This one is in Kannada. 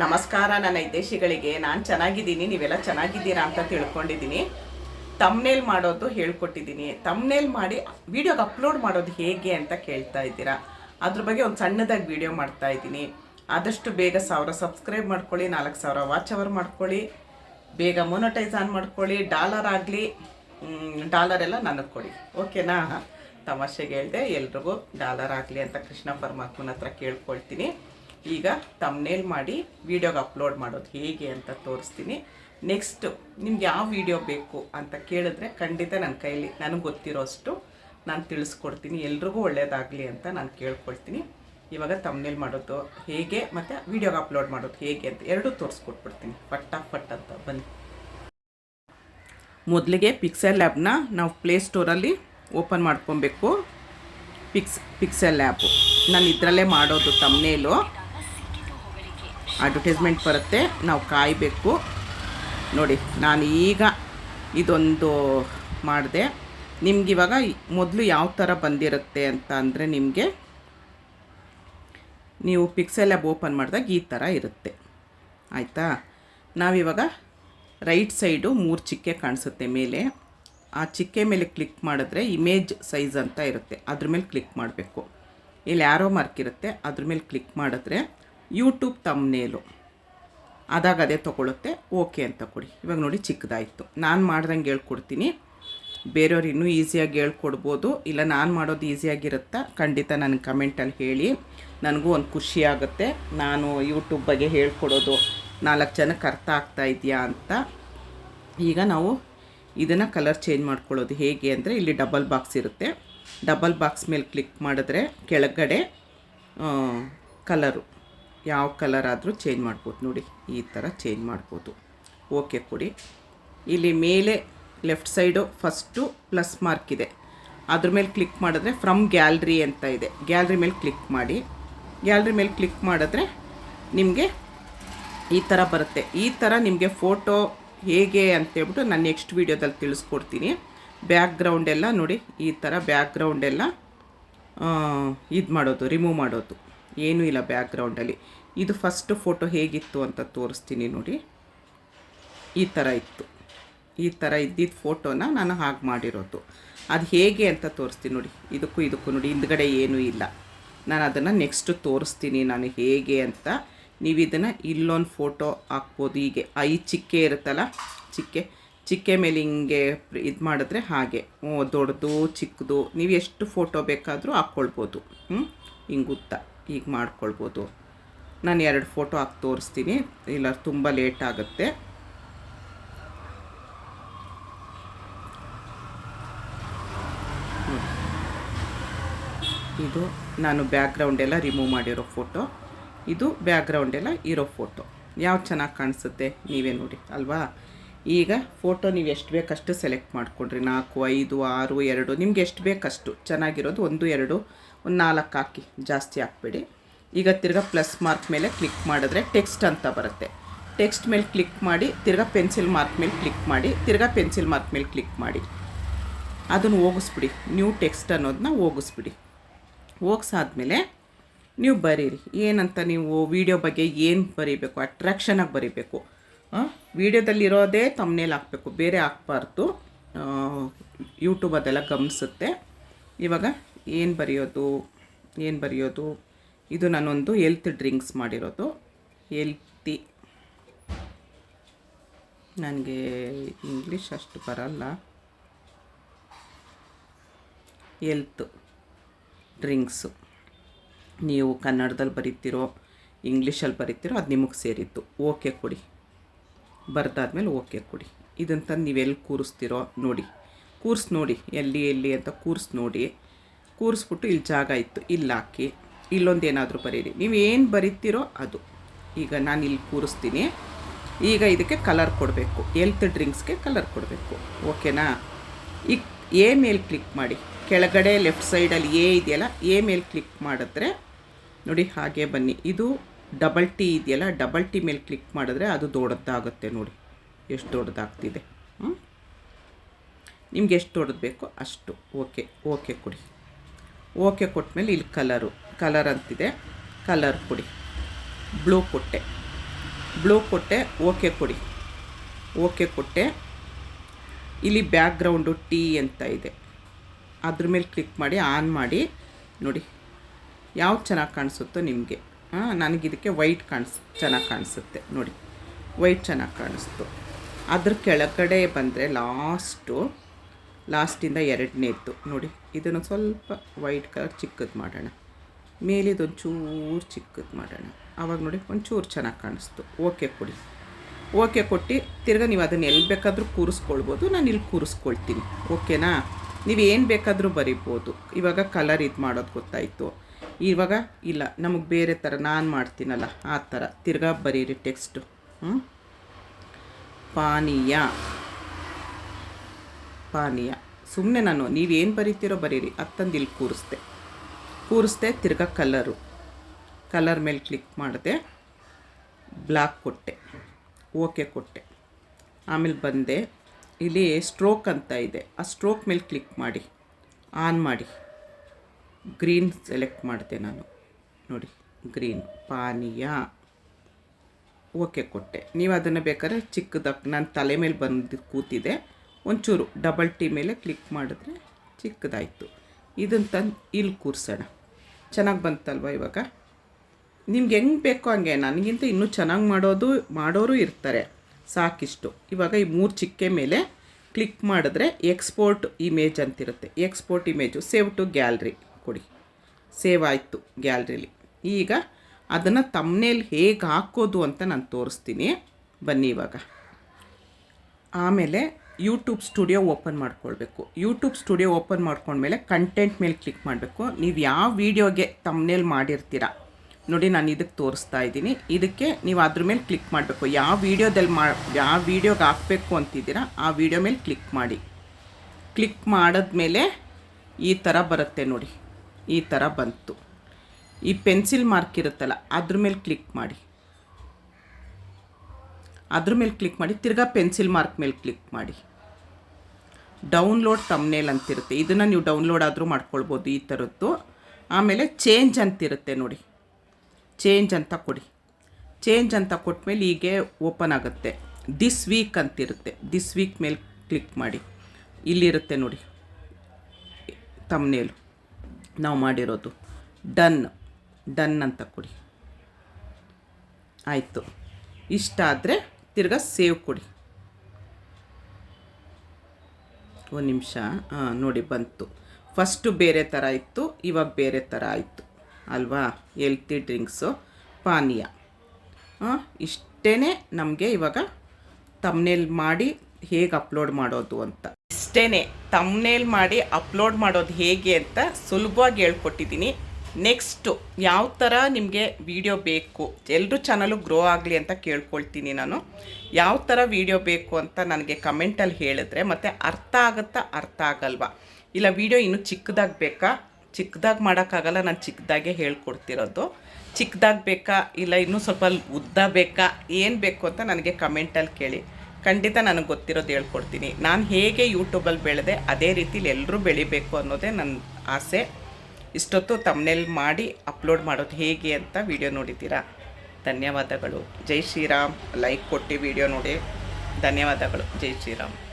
ನಮಸ್ಕಾರ ನನ್ನ ಹಿತೈಷಿಗಳಿಗೆ ನಾನು ಚೆನ್ನಾಗಿದ್ದೀನಿ, ನೀವೆಲ್ಲ ಚೆನ್ನಾಗಿದ್ದೀರಾ ಅಂತ ತಿಳ್ಕೊಂಡಿದ್ದೀನಿ. ತಮ್ನೇಲ್ ಮಾಡೋದು ಹೇಳ್ಕೊಟ್ಟಿದ್ದೀನಿ. ತಮ್ನೇಲ್ ಮಾಡಿ ವೀಡಿಯೋಗೆ ಅಪ್ಲೋಡ್ ಮಾಡೋದು ಹೇಗೆ ಅಂತ ಕೇಳ್ತಾ ಇದ್ದೀರಾ? ಅದ್ರ ಬಗ್ಗೆ ಒಂದು ಸಣ್ಣದಾಗಿ ವಿಡಿಯೋ ಮಾಡ್ತಾ ಇದ್ದೀನಿ. ಆದಷ್ಟು ಬೇಗ ಸಾವಿರ ಸಬ್ಸ್ಕ್ರೈಬ್ ಮಾಡ್ಕೊಳ್ಳಿ, ನಾಲ್ಕು ಸಾವಿರ ವಾಚ್ ಅವರ್ ಮಾಡ್ಕೊಳ್ಳಿ, ಬೇಗ ಮೊನಟೈಸ್ ಆನ್ ಮಾಡ್ಕೊಳ್ಳಿ ಡಾಲರ್ ಆಗಲಿ ಡಾಲರ್ ಎಲ್ಲ ನನಗೆ ಕೊಡಿ. ಓಕೆನಾ ತಮಾಷೆಗೆ ಹೇಳಿದೆ, ಎಲ್ರಿಗೂ ಡಾಲರ್ ಆಗಲಿ ಅಂತ ಕೃಷ್ಣ ಪರಮಾತ್ಮನ ಹತ್ರ ಕೇಳ್ಕೊಳ್ತೀನಿ. ಈಗ ತಮ್ನೇಲ್ ಮಾಡಿ ವಿಡಿಯೋಗೆ ಅಪ್ಲೋಡ್ ಮಾಡೋದು ಹೇಗೆ ಅಂತ ತೋರಿಸ್ತೀನಿ. ನೆಕ್ಸ್ಟು ನಿಮ್ಗೆ ಯಾವ ವಿಡಿಯೋ ಬೇಕು ಅಂತ ಕೇಳಿದ್ರೆ ಖಂಡಿತ ನನ್ನ ಕೈಲಿ ನನಗೆ ಗೊತ್ತಿರೋಷ್ಟು ನಾನು ತಿಳಿಸ್ಕೊಡ್ತೀನಿ. ಎಲ್ರಿಗೂ ಒಳ್ಳೆಯದಾಗಲಿ ಅಂತ ನಾನು ಕೇಳ್ಕೊಳ್ತೀನಿ. ಇವಾಗ ತಮ್ನೇಲ್ ಮಾಡೋದು ಹೇಗೆ ಮತ್ತು ವಿಡಿಯೋಗೆ ಅಪ್ಲೋಡ್ ಮಾಡೋದು ಹೇಗೆ ಅಂತ ಎರಡೂ ತೋರಿಸ್ಕೊಟ್ಬಿಡ್ತೀನಿ. ಪಟ್ಟ ಪಟ್ಟ ಅಂತ ಬನ್ನಿ. ಮೊದಲಿಗೆ ಪಿಕ್ಸೆಲ್ ಲ್ಯಾಬ್ನ ನಾವು ಪ್ಲೇ ಸ್ಟೋರಲ್ಲಿ ಓಪನ್ ಮಾಡ್ಕೊಬೇಕು. ಪಿಕ್ಸ್ ಪಿಕ್ಸೆಲ್ ಲ್ಯಾಬು ನಾನು ಇದರಲ್ಲೇ ಮಾಡೋದು ತಮ್ಮನೇಲು ಅಡ್ವರ್ಟೈಸ್ಮೆಂಟ್ ಬರುತ್ತೆ. ನಾವು ಕಾಯಬೇಕು. ನೋಡಿ, ನಾನು ಈಗ ಇದೊಂದು ಮಾಡಿದೆ. ನಿಮ್ಗಿವಾಗ ಮೊದಲು ಯಾವ ಥರ ಬಂದಿರುತ್ತೆ ಅಂತ ಅಂದರೆ ನಿಮಗೆ ನೀವು ಪಿಕ್ಸೆಲ್ ಆ್ಯಬ್ ಓಪನ್ ಮಾಡಿದಾಗ ಈ ಥರ ಇರುತ್ತೆ. ಆಯಿತಾ? ನಾವಿವಾಗ ರೈಟ್ ಸೈಡು ಮೂರು ಚಿಕ್ಕೆ ಕಾಣಿಸುತ್ತೆ ಮೇಲೆ. ಆ ಚಿಕ್ಕೆ ಮೇಲೆ ಕ್ಲಿಕ್ ಮಾಡಿದ್ರೆ ಇಮೇಜ್ ಸೈಜ್ ಅಂತ ಇರುತ್ತೆ. ಅದ್ರ ಮೇಲೆ ಕ್ಲಿಕ್ ಮಾಡಬೇಕು. ಇಲ್ಲಿ ಯಾರೋ ಮಾರ್ಕ್ ಇರುತ್ತೆ. ಅದ್ರ ಮೇಲೆ ಕ್ಲಿಕ್ ಮಾಡಿದ್ರೆ ಯೂಟ್ಯೂಬ್ ತಮ್ನೇಲು ಅದಾಗ ಅದೇ ತೊಗೊಳುತ್ತೆ ಓಕೆ ಅಂತ ಕೊಡಿ. ಇವಾಗ ನೋಡಿ ಚಿಕ್ಕದಾಯಿತು. ನಾನು ಮಾಡ್ದಂಗೆ ಹೇಳ್ಕೊಡ್ತೀನಿ. ಬೇರೆಯವ್ರು ಇನ್ನೂ ಈಸಿಯಾಗಿ ಹೇಳ್ಕೊಡ್ಬೋದು. ಇಲ್ಲ ನಾನು ಮಾಡೋದು ಈಸಿಯಾಗಿರುತ್ತಾ? ಖಂಡಿತ ನನಗೆ ಕಮೆಂಟಲ್ಲಿ ಹೇಳಿ. ನನಗೂ ಒಂದು ಖುಷಿ ಆಗುತ್ತೆ. ನಾನು ಯೂಟ್ಯೂಬ್ ಬಗ್ಗೆ ಹೇಳ್ಕೊಡೋದು ನಾಲ್ಕು ಜನಕ್ಕೆ ಅರ್ಥ ಆಗ್ತಾ ಇದೆಯಾ ಅಂತ. ಈಗ ನಾವು ಇದನ್ನು ಕಲರ್ ಚೇಂಜ್ ಮಾಡ್ಕೊಳ್ಳೋದು ಹೇಗೆ ಅಂದರೆ ಇಲ್ಲಿ ಡಬಲ್ ಬಾಕ್ಸ್ ಇರುತ್ತೆ. ಡಬಲ್ ಬಾಕ್ಸ್ ಮೇಲೆ ಕ್ಲಿಕ್ ಮಾಡಿದ್ರೆ ಕೆಳಗಡೆ ಕಲರು ಯಾವ ಕಲರ್ ಆದರೂ ಚೇಂಜ್ ಮಾಡ್ಬೋದು. ನೋಡಿ, ಈ ಥರ ಚೇಂಜ್ ಮಾಡ್ಬೋದು. ಓಕೆ ಕೊಡಿ. ಇಲ್ಲಿ ಮೇಲೆ left side first plus mark ಇದೆ. ಅದ್ರ ಮೇಲೆ ಕ್ಲಿಕ್ ಮಾಡಿದ್ರೆ ಫ್ರಮ್ ಗ್ಯಾಲ್ರಿ ಅಂತ ಇದೆ. ಗ್ಯಾಲ್ರಿ ಮೇಲೆ ಕ್ಲಿಕ್ ಮಾಡಿ. ಗ್ಯಾಲ್ರಿ ಮೇಲೆ ಕ್ಲಿಕ್ ಮಾಡಿದ್ರೆ ನಿಮಗೆ ಈ ಥರ ಬರುತ್ತೆ. ಈ ಥರ ನಿಮಗೆ ಫೋಟೋ ಹೇಗೆ ಅಂತೇಳ್ಬಿಟ್ಟು ನಾನು ನೆಕ್ಸ್ಟ್ ವೀಡಿಯೋದಲ್ಲಿ ತಿಳಿಸ್ಕೊಡ್ತೀನಿ. ಬ್ಯಾಕ್ಗ್ರೌಂಡೆಲ್ಲ ನೋಡಿ, ಈ ಥರ ಬ್ಯಾಕ್ಗ್ರೌಂಡೆಲ್ಲ ಇದು ಮಾಡೋದು ರಿಮೂವ್ ಮಾಡೋದು. ಏನೂ ಇಲ್ಲ ಬ್ಯಾಕ್ಗ್ರೌಂಡಲ್ಲಿ. ಇದು ಫಸ್ಟ್ ಫೋಟೋ ಹೇಗಿತ್ತು ಅಂತ ತೋರಿಸ್ತೀನಿ ನೋಡಿ. ಈ ಥರ ಇತ್ತು. ಈ ಥರ ಇದ್ದಿದ್ದ ಫೋಟೋನ ನಾನು ಹಾಗೆ ಮಾಡಿರೋದು. ಅದು ಹೇಗೆ ಅಂತ ತೋರಿಸ್ತೀನಿ ನೋಡಿ. ಇದಕ್ಕೂ ಇದಕ್ಕೂ ನೋಡಿ, ಹಿಂದ್ಗಡೆ ಏನೂ ಇಲ್ಲ. ನಾನು ಅದನ್ನು ನೆಕ್ಸ್ಟ್ ತೋರಿಸ್ತೀನಿ ನಾನು ಹೇಗೆ ಅಂತ. ನೀವು ಇದನ್ನು ಇಲ್ಲೊಂದು ಫೋಟೋ ಹಾಕ್ಬೋದು. ಹೀಗೆ ಐ ಚಿಕ್ಕೆ ಇರುತ್ತಲ್ಲ, ಚಿಕ್ಕೆ ಚಿಕ್ಕೆ ಮೇಲೆ ಹಿಂಗೆ ಇದು ಮಾಡಿದ್ರೆ ಹಾಗೆ. ದೊಡ್ಡದು, ಚಿಕ್ಕದು, ನೀವು ಎಷ್ಟು ಫೋಟೋ ಬೇಕಾದರೂ ಹಾಕ್ಕೊಳ್ಬೋದು. ಹ್ಞೂ ಹಿಂಗುತ್ತ ಈಗ ಮಾಡ್ಕೊಳ್ಬೋದು. ನಾನು ಎರಡು ಫೋಟೋ ಹಾಕಿ ತೋರಿಸ್ತೀನಿ. ಇಲ್ಲ ತುಂಬ ಲೇಟ್ ಆಗುತ್ತೆ. ಇದು ನಾನು ಬ್ಯಾಕ್ಗ್ರೌಂಡ್ ಎಲ್ಲ ರಿಮೂವ್ ಮಾಡಿರೋ ಫೋಟೋ. ಇದು ಬ್ಯಾಕ್ಗ್ರೌಂಡ್ ಎಲ್ಲ ಇರೋ ಫೋಟೋ. ಯಾವ ಚೆನ್ನಾಗಿ ಕಾಣಿಸುತ್ತೆ ನೀವೇ ನೋಡಿ, ಅಲ್ವಾ? ಈಗ ಫೋಟೋ ನೀವು ಎಷ್ಟು ಬೇಕಷ್ಟು ಸೆಲೆಕ್ಟ್ ಮಾಡಿಕೊಂಡ್ರಿ. ನಾಲ್ಕು, ಐದು, ಆರು, ಎರಡು, ನಿಮ್ಗೆ ಎಷ್ಟು ಬೇಕಷ್ಟು ಚೆನ್ನಾಗಿರೋದು ಒಂದು, ಎರಡು ಒಂದು ನಾಲ್ಕು ಹಾಕಿ ಜಾಸ್ತಿ ಹಾಕ್ಬೇಡಿ. ಈಗ ತಿರ್ಗಾ ಪ್ಲಸ್ ಮಾರ್ಕ್ ಮೇಲೆ ಕ್ಲಿಕ್ ಮಾಡಿದ್ರೆ ಟೆಕ್ಸ್ಟ್ ಅಂತ ಬರುತ್ತೆ. ಟೆಕ್ಸ್ಟ್ ಮೇಲೆ ಕ್ಲಿಕ್ ಮಾಡಿ, ತಿರ್ಗಾ ಪೆನ್ಸಿಲ್ ಮಾರ್ಕ್ ಮೇಲೆ ಕ್ಲಿಕ್ ಮಾಡಿ, ತಿರ್ಗಾ ಪೆನ್ಸಿಲ್ ಮಾರ್ಕ್ ಮೇಲೆ ಕ್ಲಿಕ್ ಮಾಡಿ. ಅದನ್ನು ಹೋಗಿಸ್ಬಿಡಿ. ನ್ಯೂ ಟೆಕ್ಸ್ಟ್ ಅನ್ನೋದನ್ನ ಹೋಗಿಸ್ಬಿಡಿ. ಹೋಗ್ಸಾದ್ಮೇಲೆ ನೀವು ಬರೀರಿ. ಏನಂತ ನೀವು ವಿಡಿಯೋ ಬಗ್ಗೆ ಏನು ಬರೀಬೇಕು? ಅಟ್ರಾಕ್ಷನಾಗಿ ಬರೀಬೇಕು. ವೀಡಿಯೋದಲ್ಲಿರೋದೇ ತಮ್ಮನೇಲಿ ಹಾಕಬೇಕು. ಬೇರೆ ಹಾಕ್ಬಾರ್ದು. ಯೂಟ್ಯೂಬ್ ಅದೆಲ್ಲ ಗಮನಿಸುತ್ತೆ. ಇವಾಗ ಏನು ಬರೆಯೋದು ಏನು ಬರೆಯೋದು? ಇದು ನಾನೊಂದು ಎಲ್ತ್ ಡ್ರಿಂಕ್ಸ್ ಮಾಡಿರೋದು. ಎಲ್ತಿ ನನಗೆ ಇಂಗ್ಲೀಷ್ ಅಷ್ಟು ಬರಲ್ಲ. ಎಲ್ತ್ ಡ್ರಿಂಕ್ಸು ನೀವು ಕನ್ನಡದಲ್ಲಿ ಬರೀತಿರೋ ಇಂಗ್ಲೀಷಲ್ಲಿ ಬರೀತಿರೋ ಅದು ನಿಮಗೆ ಸೇರಿತ್ತು. ಓಕೆ ಕೊಡಿ. ಬರ್ದಾದ್ಮೇಲೆ ಓಕೆ ಕೊಡಿ. ಇದನ್ನು ತಂದು ನೀವೆಲ್ಲಿ ಕೂರಿಸ್ತಿರೋ ನೋಡಿ. ಕೂರ್ಸಿ ನೋಡಿ. ಎಲ್ಲಿ ಎಲ್ಲಿ ಅಂತ ಕೂರಿಸಿ ನೋಡಿ. ಕೂರಿಸ್ಬಿಟ್ಟು ಇಲ್ಲಿ ಜಾಗ ಇತ್ತು. ಇಲ್ಲಿ ಹಾಕಿ. ಇಲ್ಲೊಂದು ಏನಾದರೂ ಬರೀರಿ. ನೀವು ಏನು ಬರೀತಿರೋ ಅದು. ಈಗ ನಾನು ಇಲ್ಲಿ ಕೂರಿಸ್ತೀನಿ. ಈಗ ಇದಕ್ಕೆ ಕಲರ್ ಕೊಡಬೇಕು. ಎಲ್ತ್ ಡ್ರಿಂಕ್ಸ್ಗೆ ಕಲರ್ ಕೊಡಬೇಕು. ಓಕೆನಾ ಈ ಎ ಮೇಲೆ ಕ್ಲಿಕ್ ಮಾಡಿ. ಕೆಳಗಡೆ ಲೆಫ್ಟ್ ಸೈಡಲ್ಲಿ ಎ ಇದೆಯಲ್ಲ ಎ ಮೇಲೆ ಕ್ಲಿಕ್ ಮಾಡಿದ್ರೆ, ನೋಡಿ ಹಾಗೆ ಬನ್ನಿ. ಇದು ಡಬಲ್ ಟಿ ಇದೆಯಲ್ಲ ಡಬಲ್ ಟಿ ಮೇಲೆ ಕ್ಲಿಕ್ ಮಾಡಿದ್ರೆ ಅದು ದೊಡ್ಡದಾಗುತ್ತೆ ನೋಡಿ. ಎಷ್ಟು ದೊಡ್ಡದಾಗ್ತಿದೆ ಹ್ಞೂ ನಿಮ್ಗೆ ಎಷ್ಟು ದೊಡ್ಡದು ಬೇಕೋ ಅಷ್ಟು. ಓಕೆ ಓಕೆ ಕೊಡಿ. ಓಕೆ ಕೊಟ್ಟಮೇಲೆ ಇಲ್ಲಿ ಕಲರು, ಕಲರ್ ಅಂತಿದೆ. ಕಲರ್ ಕೊಡಿ. ಬ್ಲೂ ಕೊಟ್ಟೆ. ಬ್ಲೂ ಕೊಟ್ಟೆ, ಓಕೆ ಕೊಡಿ. ಓಕೆ ಕೊಟ್ಟೆ. ಇಲ್ಲಿ ಬ್ಯಾಕ್ಗ್ರೌಂಡು ಟೀ ಅಂತ ಇದೆ. ಅದ್ರ ಮೇಲೆ ಕ್ಲಿಕ್ ಮಾಡಿ, ಆನ್ ಮಾಡಿ. ನೋಡಿ ಯಾವ ಚೆನ್ನಾಗಿ ಕಾಣಿಸುತ್ತೋ ನಿಮಗೆ. ಹಾಂ ನನಗಿದಕ್ಕೆ ವೈಟ್ ಕಾಣಿಸ್, ಚೆನ್ನಾಗಿ ಕಾಣಿಸುತ್ತೆ. ನೋಡಿ, ವೈಟ್ ಚೆನ್ನಾಗಿ ಕಾಣಿಸ್ತು. ಅದ್ರ ಕೆಳಗಡೆ ಬಂದರೆ ಲಾಸ್ಟು ಲಾಸ್ಟಿಂದ ಎರಡನೇದ್ದು ನೋಡಿ, ಇದನ್ನು ಸ್ವಲ್ಪ ವೈಟ್ ಕಲರ್ ಚಿಕ್ಕದು ಮಾಡೋಣ. ಮೇಲಿದೊಂದು ಚೂರು ಚಿಕ್ಕದು ಮಾಡೋಣ. ಆವಾಗ ನೋಡಿ, ಒಂಚೂರು ಚೆನ್ನಾಗಿ ಕಾಣಿಸ್ತು. ಓಕೆ ಕೊಡಿ. ಓಕೆ ಕೊಟ್ಟು ತಿರ್ಗ ನೀವು ಅದನ್ನು ಎಲ್ಲಿ ಬೇಕಾದರೂ ಕೂರಿಸ್ಕೊಳ್ಬೋದು. ನಾನು ಇಲ್ಲಿ ಕೂರಿಸ್ಕೊಳ್ತೀನಿ. ಓಕೆನಾ? ನೀವು ಏನು ಬೇಕಾದರೂ ಬರಿಬೋದು. ಇವಾಗ ಕಲರ್ ಇದು ಮಾಡೋದು ಗೊತ್ತಾಯಿತು. ಇವಾಗ ಇಲ್ಲ, ನಮಗೆ ಬೇರೆ ಥರ ನಾನು ಮಾಡ್ತೀನಲ್ಲ ಆ ಥರ ತಿರ್ಗಾ ಬರೀರಿ ಟೆಕ್ಸ್ಟು ಹ್ಞೂ ಪಾನೀಯ. ಪಾನೀಯ ಸುಮ್ಮನೆ ನಾನು, ನೀವೇನು ಬರೀತೀರೋ ಬರೀರಿ ಅತ್ತಂದು ಇಲ್ಲಿ ಕೂರಿಸ್ದೆ. ಕೂರಿಸ್ದೆ ತಿರ್ಗಾ ಕಲರು. ಕಲರ್ ಮೇಲೆ ಕ್ಲಿಕ್ ಮಾಡಿದೆ, ಬ್ಲಾಕ್ ಕೊಟ್ಟೆ. ಓಕೆ ಕೊಟ್ಟೆ. ಆಮೇಲೆ ಬಂದೆ, ಇಲ್ಲಿ ಸ್ಟ್ರೋಕ್ ಅಂತ ಇದೆ. ಆ ಸ್ಟ್ರೋಕ್ ಮೇಲೆ ಕ್ಲಿಕ್ ಮಾಡಿ. ಆನ್ ಮಾಡಿ. ಗ್ರೀನ್ ಸೆಲೆಕ್ಟ್ ಮಾಡಿದೆ ನಾನು. ನೋಡಿ, ಗ್ರೀನ್. ಪಾನೀಯ ಓಕೆ ಕೊಟ್ಟೆ. ನೀವು ಅದನ್ನು ಬೇಕಾದ್ರೆ ಚಿಕ್ಕದಾಗಿ, ನಾನು ತಲೆ ಮೇಲೆ ಬಂದು ಕೂತಿದೆ. ಒಂಚೂರು ಡಬಲ್ ಟಿ ಮೇಲೆ ಕ್ಲಿಕ್ ಮಾಡಿದ್ರೆ ಚಿಕ್ಕದಾಯಿತು. ಇದನ್ನು ತಂದು ಇಲ್ಲಿ ಕೂರಿಸೋಣ. ಚೆನ್ನಾಗಿ ಬಂತಲ್ವ ಇವಾಗ? ನಿಮ್ಗೆ ಹೆಂಗೆ ಬೇಕೋ ಹಂಗೆ, ನನಗಿಂತ ಇನ್ನೂ ಚೆನ್ನಾಗಿ ಮಾಡೋದು, ಮಾಡೋರು ಇರ್ತಾರೆ. ಸಾಕಿಷ್ಟು. ಇವಾಗ ಈ ಮೂರು ಚಿಕ್ಕೆ ಮೇಲೆ ಕ್ಲಿಕ್ ಮಾಡಿದ್ರೆ ಎಕ್ಸ್ಪೋರ್ಟ್ ಇಮೇಜ್ ಅಂತಿರುತ್ತೆ. Export image save to gallery ಕೊಡಿ. ಸೇವ್ ಆಯಿತು ಗ್ಯಾಲ್ರಿಲಿ ಈಗ ಅದನ್ನು ತಮ್ಮನೇಲಿ ಹೇಗೆ ಹಾಕೋದು ಅಂತ ನಾನು ತೋರಿಸ್ತೀನಿ. ಬನ್ನಿ ಇವಾಗ. ಆಮೇಲೆ ಯೂಟ್ಯೂಬ್ ಸ್ಟುಡಿಯೋ ಓಪನ್ ಮಾಡ್ಕೊಳ್ಬೇಕು. ಯೂಟ್ಯೂಬ್ ಸ್ಟುಡಿಯೋ ಓಪನ್ ಮಾಡ್ಕೊಂಡ್ಮೇಲೆ ಕಂಟೆಂಟ್ ಮೇಲೆ ಕ್ಲಿಕ್ ಮಾಡಬೇಕು. ನೀವು ಯಾವ ವೀಡಿಯೋಗೆ ತಮ್ಮನೇಲಿ ಮಾಡಿರ್ತೀರ? ನೋಡಿ, ನಾನು ಇದಕ್ಕೆ ತೋರಿಸ್ತಾ ಇದ್ದೀನಿ. ಇದಕ್ಕೆ ನೀವು ಅದ್ರ ಮೇಲೆ ಕ್ಲಿಕ್ ಮಾಡಬೇಕು. ಯಾವ ವೀಡಿಯೋದಲ್ಲಿ ಮಾ, ಯಾವ ವೀಡಿಯೋಗೆ ಹಾಕಬೇಕು ಅಂತಿದ್ದೀರಾ, ಆ ವೀಡಿಯೋ ಮೇಲೆ ಕ್ಲಿಕ್ ಮಾಡಿ. ಕ್ಲಿಕ್ ಮಾಡಿದ್ಮೇಲೆ ಈ ಥರ ಬರುತ್ತೆ ನೋಡಿ. ಈ ಥರ ಬಂತು. ಈ ಪೆನ್ಸಿಲ್ ಮಾರ್ಕ್ ಇರುತ್ತಲ್ಲ, ಅದ್ರ ಮೇಲೆ ಕ್ಲಿಕ್ ಮಾಡಿ. ಅದ್ರ ಮೇಲೆ ಕ್ಲಿಕ್ ಮಾಡಿ, ತಿರ್ಗಾ ಪೆನ್ಸಿಲ್ ಮಾರ್ಕ್ ಮೇಲೆ ಕ್ಲಿಕ್ ಮಾಡಿ. ಡೌನ್ಲೋಡ್ ತಮ್ನೇಲ್ ಅಂತಿರುತ್ತೆ. ಇದನ್ನು ನೀವು ಡೌನ್ಲೋಡ್ ಆದರೂ ಮಾಡ್ಕೊಳ್ಬೋದು ಈ ಥರದ್ದು ಆಮೇಲೆ ಚೇಂಜ್ ಅಂತಿರುತ್ತೆ ನೋಡಿ. ಚೇಂಜ್ ಅಂತ ಕೊಡಿ. ಚೇಂಜ್ ಅಂತ ಕೊಟ್ಮೇಲೆ ಹೀಗೆ ಓಪನ್ ಆಗುತ್ತೆ. ದಿಸ್ ವೀಕ್ ಅಂತಿರುತ್ತೆ. ದಿಸ್ ವೀಕ್ ಮೇಲೆ ಕ್ಲಿಕ್ ಮಾಡಿ. ಇಲ್ಲಿರುತ್ತೆ ನೋಡಿ. ತಮ್ನೇಲು ನಾವು ಮಾಡಿರೋದು. ಡನ್ ಡನ್ ಅಂತ ಕೊಡಿ. ಆಯಿತು. ಇಷ್ಟ ಆದರೆ ತಿರ್ಗಾ ಸೇವ್ ಕೊಡಿ. ಒಂದು ನಿಮಿಷ ನೋಡಿ ಬಂತು. ಫಸ್ಟು ಬೇರೆ ಥರ ಇತ್ತು, ಇವಾಗ ಬೇರೆ ಥರ ಆಯಿತು. ಅಲ್ವಾ? ಎಲ್ತಿ ಡ್ರಿಂಕ್ಸು ಪಾನೀಯ. ಇಷ್ಟೇ ನಮಗೆ ಇವಾಗ ತಮ್ನೇಲ್ ಮಾಡಿ ಹೇಗೆ ಅಪ್ಲೋಡ್ ಮಾಡೋದು ಅಂತ. ಇಷ್ಟೇ ತಮ್ನೇಲ್ ಮಾಡಿ ಅಪ್ಲೋಡ್ ಮಾಡೋದು ಹೇಗೆ ಅಂತ ಸುಲಭವಾಗಿ ಹೇಳ್ಕೊಟ್ಟಿದ್ದೀನಿ. ನೆಕ್ಸ್ಟು ಯಾವ ಥರ ನಿಮಗೆ ವಿಡಿಯೋ ಬೇಕು? ಎಲ್ಲರೂ ಚಾನಲು ಗ್ರೋ ಆಗಲಿ ಅಂತ ಕೇಳ್ಕೊಳ್ತೀನಿ ನಾನು. ಯಾವ ಥರ ವಿಡಿಯೋ ಬೇಕು ಅಂತ ನನಗೆ ಕಮೆಂಟಲ್ಲಿ ಹೇಳಿದ್ರೆ ಮತ್ತು ಅರ್ಥ ಆಗುತ್ತಾ ಅರ್ಥ ಆಗಲ್ವಾ? ಇಲ್ಲ ವಿಡಿಯೋ ಇನ್ನೂ ಚಿಕ್ಕದಾಗಿ ಬೇಕಾ? ಚಿಕ್ಕದಾಗಿ ಮಾಡೋಕ್ಕಾಗಲ್ಲ, ನಾನು ಚಿಕ್ಕದಾಗೆ ಹೇಳ್ಕೊಡ್ತಿರೋದು. ಚಿಕ್ಕದಾಗಿ ಬೇಕಾ? ಇಲ್ಲ, ಇನ್ನೂ ಸ್ವಲ್ಪ ಉದ್ದ ಬೇಕಾ? ಏನು ಬೇಕು ಅಂತ ನನಗೆ ಕಮೆಂಟಲ್ಲಿ ಕೇಳಿ. ಖಂಡಿತ ನನಗೆ ಗೊತ್ತಿರೋದು ಹೇಳ್ಕೊಡ್ತೀನಿ. ನಾನು ಹೇಗೆ ಯೂಟ್ಯೂಬಲ್ಲಿ ಬೆಳೆದೆ ಅದೇ ರೀತಿಲಿ ಎಲ್ಲರೂ ಬೆಳಿಬೇಕು ಅನ್ನೋದೇ ನನ್ನ ಆಸೆ. ಇಷ್ಟೊತ್ತು ತಮ್ಮನೇಲಿ ಮಾಡಿ ಅಪ್ಲೋಡ್ ಮಾಡೋದು ಹೇಗೆ ಅಂತ ವಿಡಿಯೋ ನೋಡಿದ್ದೀರಾ? ಧನ್ಯವಾದಗಳು. ಜೈ ಶ್ರೀರಾಮ್. ಲೈಕ್ ಕೊಟ್ಟು ವಿಡಿಯೋ ನೋಡಿ. ಧನ್ಯವಾದಗಳು. ಜೈ ಶ್ರೀರಾಮ್.